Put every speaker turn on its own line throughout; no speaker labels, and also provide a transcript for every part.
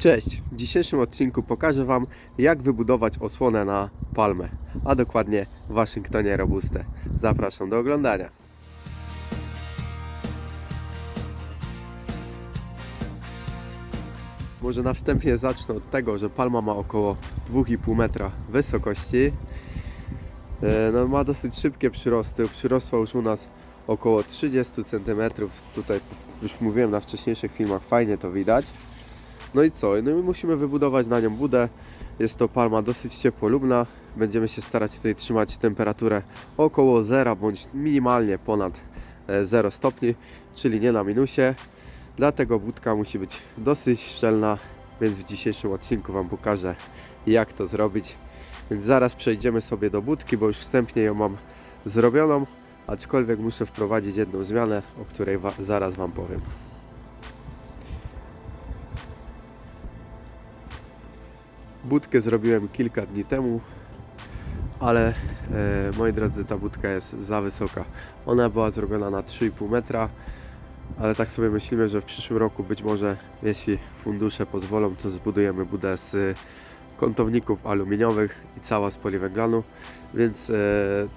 Cześć! W dzisiejszym odcinku pokażę Wam, jak wybudować osłonę na palmę, a dokładnie w Waszyngtonie Robustę. Zapraszam do oglądania. Może na wstępie zacznę od tego, że palma ma około 2,5 metra wysokości. E, No, ma dosyć szybkie przyrosty. Przyrosła już u nas około 30 cm. Tutaj już mówiłem na wcześniejszych filmach, fajnie to widać. No i co? No i musimy wybudować na nią budę. Jest to palma dosyć ciepłolubna. Będziemy się starać tutaj trzymać temperaturę około 0 bądź minimalnie ponad e, 0 stopni, czyli nie na minusie. Dlatego budka musi być dosyć szczelna, więc w dzisiejszym odcinku Wam pokażę jak to zrobić. Więc zaraz przejdziemy sobie do budki, bo już wstępnie ją mam zrobioną, aczkolwiek muszę wprowadzić jedną zmianę, o której wa- zaraz Wam powiem. Budkę zrobiłem kilka dni temu, ale e, moi drodzy, ta budka jest za wysoka. Ona była zrobiona na 3,5 metra, ale tak sobie myślimy, że w przyszłym roku być może, jeśli fundusze pozwolą, to zbudujemy budę z e, kątowników aluminiowych i cała z poliwęglanu, więc e,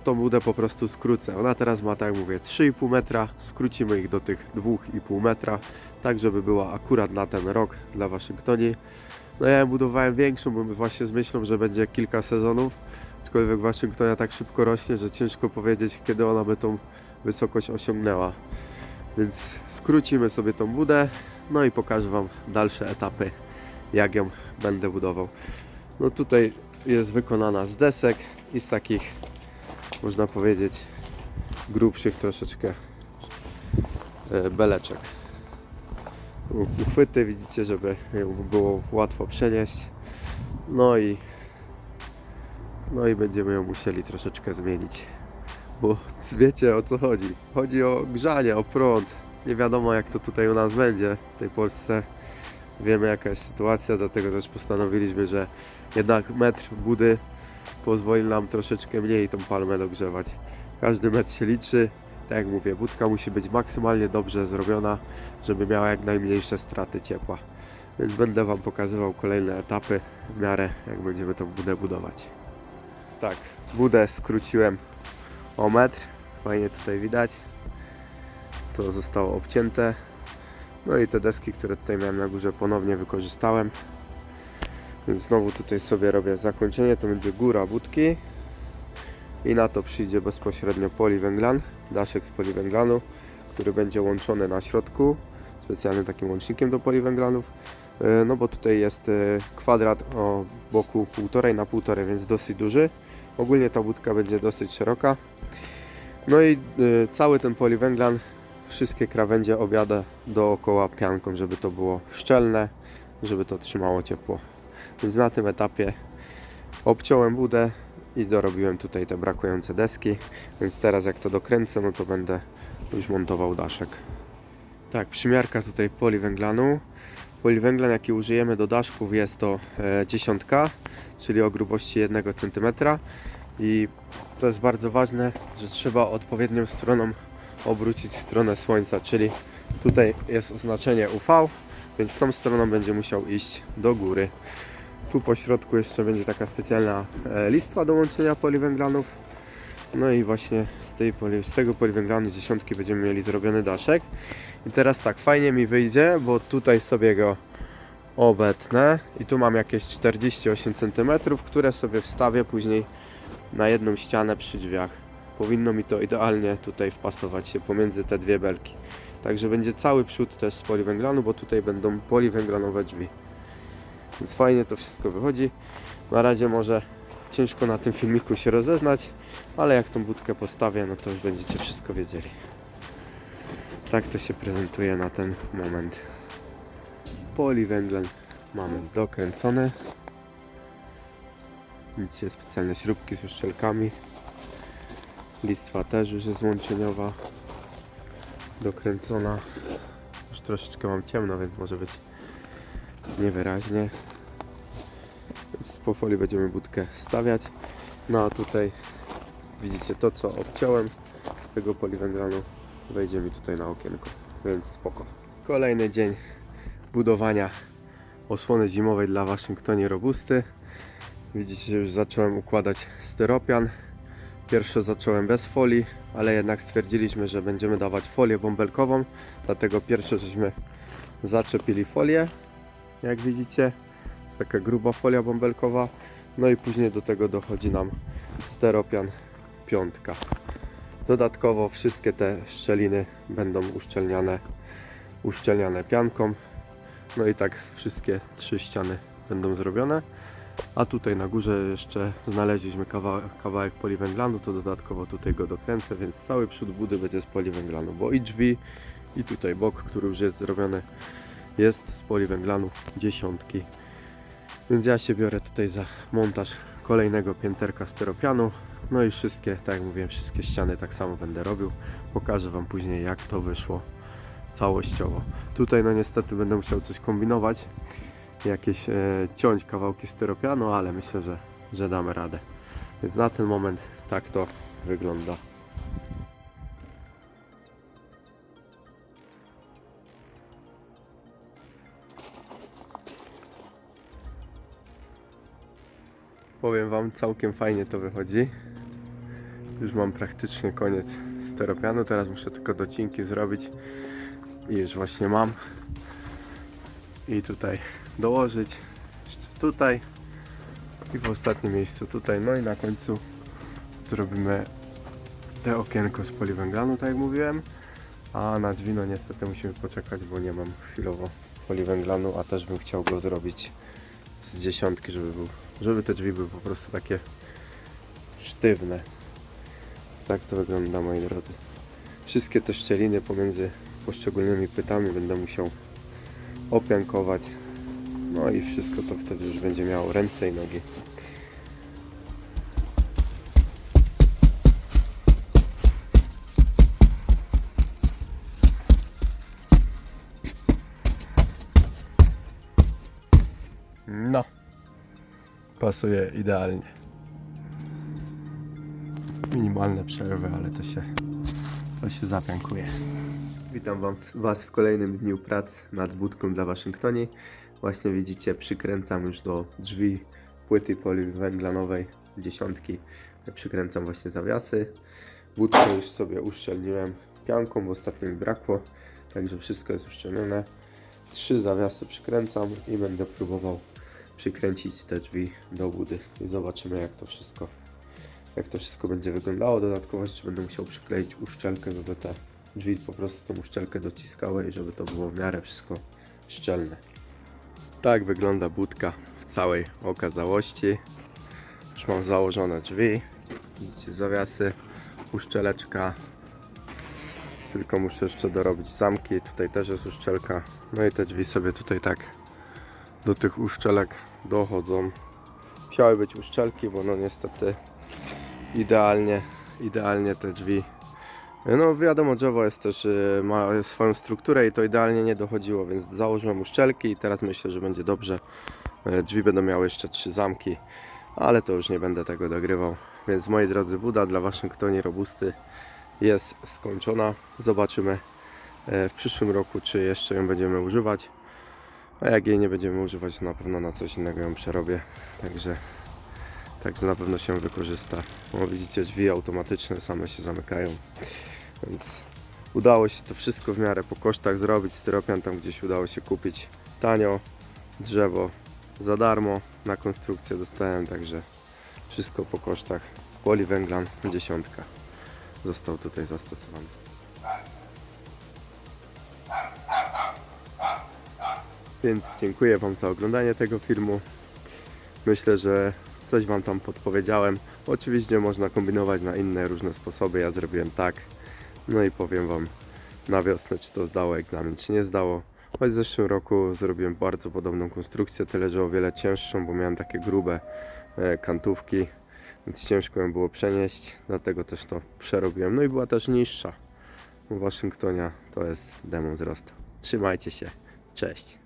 tą budę po prostu skrócę. Ona teraz ma, tak jak mówię, 3,5 metra, skrócimy ich do tych 2,5 metra, tak żeby była akurat na ten rok dla Waszyngtonii. No ja budowałem większą, bo właśnie z myślą, że będzie kilka sezonów, aczkolwiek Waszyngtonia tak szybko rośnie, że ciężko powiedzieć, kiedy ona by tą wysokość osiągnęła. Więc skrócimy sobie tą budę, no i pokażę Wam dalsze etapy, jak ją będę budował. No tutaj jest wykonana z desek i z takich, można powiedzieć, grubszych troszeczkę e, beleczek. Uchwyty widzicie, żeby było łatwo przenieść. No i no i będziemy ją musieli troszeczkę zmienić. Bo wiecie o co chodzi. Chodzi o grzanie, o prąd. Nie wiadomo jak to tutaj u nas będzie w tej Polsce. Wiemy jaka jest sytuacja, dlatego też postanowiliśmy, że jednak metr budy pozwoli nam troszeczkę mniej tą palmę dogrzewać. Każdy metr się liczy. Tak jak mówię, budka musi być maksymalnie dobrze zrobiona, żeby miała jak najmniejsze straty ciepła. Więc będę Wam pokazywał kolejne etapy w miarę jak będziemy tą budę budować. Tak, budę skróciłem o metr. Fajnie tutaj widać. To zostało obcięte. No i te deski, które tutaj miałem na górze ponownie wykorzystałem. Więc znowu tutaj sobie robię zakończenie. To będzie góra budki. I na to przyjdzie bezpośrednio poliwęglan, daszek z poliwęglanu, który będzie łączony na środku specjalnym takim łącznikiem do poliwęglanów. E, No bo tutaj jest e, kwadrat o boku 1,5 na 1,5, więc dosyć duży. Ogólnie ta budka będzie dosyć szeroka. No i y, cały ten poliwęglan, wszystkie krawędzie objadę dookoła pianką, żeby to było szczelne, żeby to trzymało ciepło. Więc na tym etapie obciąłem budę i dorobiłem tutaj te brakujące deski. Więc teraz jak to dokręcę, no to będę już montował daszek. Tak, przymiarka tutaj poliwęglanu. Poliwęglan jaki użyjemy do daszków jest to e, dziesiątka, czyli o grubości 1 cm. I to jest bardzo ważne, że trzeba odpowiednią stroną obrócić w stronę słońca, czyli tutaj jest oznaczenie UV, więc tą stroną będzie musiał iść do góry. Tu po środku jeszcze będzie taka specjalna e, listwa do łączenia poliwęglanów. No i właśnie z, tej, poli- z tego poliwęglanu dziesiątki będziemy mieli zrobiony daszek. I teraz tak, fajnie mi wyjdzie, bo tutaj sobie go obetnę i tu mam jakieś 48 cm, które sobie wstawię później na jedną ścianę przy drzwiach. Powinno mi to idealnie tutaj wpasować się pomiędzy te dwie belki. Także będzie cały przód też z poliwęglanu, bo tutaj będą poliwęglanowe drzwi. Więc fajnie to wszystko wychodzi. Na razie może ciężko na tym filmiku się rozeznać, ale jak tą budkę postawię, no to już będziecie wszystko wiedzieli. Tak to się prezentuje na ten moment. Poliwęglan mamy dokręcony. Widzicie specjalne śrubki z uszczelkami. Listwa też już jest łączeniowa. Dokręcona. Już troszeczkę mam ciemno, więc może być niewyraźnie. Więc powoli będziemy budkę stawiać. No a tutaj widzicie to co obciąłem z tego poliwęglanu wejdzie mi tutaj na okienko, więc spoko. Kolejny dzień budowania osłony zimowej dla Waszyngtonie Robusty. Widzicie, że już zacząłem układać styropian. Pierwsze zacząłem bez folii, ale jednak stwierdziliśmy, że będziemy dawać folię bąbelkową. Dlatego pierwsze żeśmy zaczepili folię. Jak widzicie, jest taka gruba folia bąbelkowa. No i później do tego dochodzi nam steropian piątka. Dodatkowo wszystkie te szczeliny będą uszczelniane, uszczelniane pianką. No i tak wszystkie trzy ściany będą zrobione. A tutaj na górze jeszcze znaleźliśmy kawałek, kawałek poliwęglanu, to dodatkowo tutaj go dokręcę, więc cały przód budy będzie z poliwęglanu, bo i drzwi i tutaj bok, który już jest zrobiony jest z poliwęglanu dziesiątki. Więc ja się biorę tutaj za montaż kolejnego pięterka steropianu. No i wszystkie, tak jak mówiłem, wszystkie ściany tak samo będę robił. Pokażę Wam później jak to wyszło całościowo. Tutaj no niestety będę musiał coś kombinować, jakieś e, ciąć kawałki steropianu, ale myślę, że, że damy radę. Więc na ten moment tak to wygląda. Powiem Wam, całkiem fajnie to wychodzi. Już mam praktycznie koniec steropianu, teraz muszę tylko docinki zrobić i już właśnie mam. I tutaj dołożyć, jeszcze tutaj i w ostatnim miejscu tutaj. No i na końcu zrobimy te okienko z poliwęglanu, tak jak mówiłem. A na drzwi no niestety musimy poczekać, bo nie mam chwilowo poliwęglanu, a też bym chciał go zrobić z dziesiątki, żeby, był, żeby te drzwi były po prostu takie sztywne. Tak to wygląda moi drodzy. Wszystkie te szczeliny pomiędzy poszczególnymi płytami będę musiał opiankować. No i wszystko to wtedy już będzie miało ręce i nogi. No, pasuje idealnie. Minimalne przerwy, ale to się, to się zapiankuje. Witam wam, Was w kolejnym dniu prac nad budką dla Waszyngtonii. Właśnie widzicie, przykręcam już do drzwi płyty poliwęglanowej dziesiątki. Przykręcam właśnie zawiasy. Budkę już sobie uszczelniłem pianką, bo ostatnio mi brakło. Także wszystko jest uszczelnione. Trzy zawiasy przykręcam i będę próbował przykręcić te drzwi do budy i zobaczymy jak to wszystko jak to wszystko będzie wyglądało. Dodatkowo jeszcze będę musiał przykleić uszczelkę, żeby te drzwi po prostu tą uszczelkę dociskały i żeby to było w miarę wszystko szczelne. Tak wygląda budka w całej okazałości. Już mam założone drzwi. Widzicie zawiasy, uszczeleczka. Tylko muszę jeszcze dorobić zamki. Tutaj też jest uszczelka. No i te drzwi sobie tutaj tak do tych uszczelek dochodzą. Musiały być uszczelki, bo no niestety idealnie, idealnie te drzwi. No wiadomo, drzewo jest też, y, ma swoją strukturę i to idealnie nie dochodziło, więc założyłem uszczelki i teraz myślę, że będzie dobrze. Y, Drzwi będą miały jeszcze trzy zamki, ale to już nie będę tego dogrywał. Więc moi drodzy, buda dla Waszyngtonie Robusty jest skończona. Zobaczymy y, w przyszłym roku, czy jeszcze ją będziemy używać. A jak jej nie będziemy używać, to na pewno na coś innego ją przerobię. Także Także na pewno się wykorzysta. O, widzicie, drzwi automatyczne same się zamykają. Więc udało się to wszystko w miarę po kosztach zrobić. Styropian tam gdzieś udało się kupić tanio. Drzewo za darmo. Na konstrukcję dostałem, także wszystko po kosztach. Poliwęglan dziesiątka został tutaj zastosowany. Więc dziękuję Wam za oglądanie tego filmu. Myślę, że coś Wam tam podpowiedziałem. Oczywiście można kombinować na inne różne sposoby. Ja zrobiłem tak. No i powiem Wam na wiosnę, czy to zdało egzamin, czy nie zdało. Choć w zeszłym roku zrobiłem bardzo podobną konstrukcję, tyle że o wiele cięższą, bo miałem takie grube e, kantówki, więc ciężko ją było przenieść, dlatego też to przerobiłem. No i była też niższa. Waszyngtonia to jest demon wzrostu. Trzymajcie się. Cześć.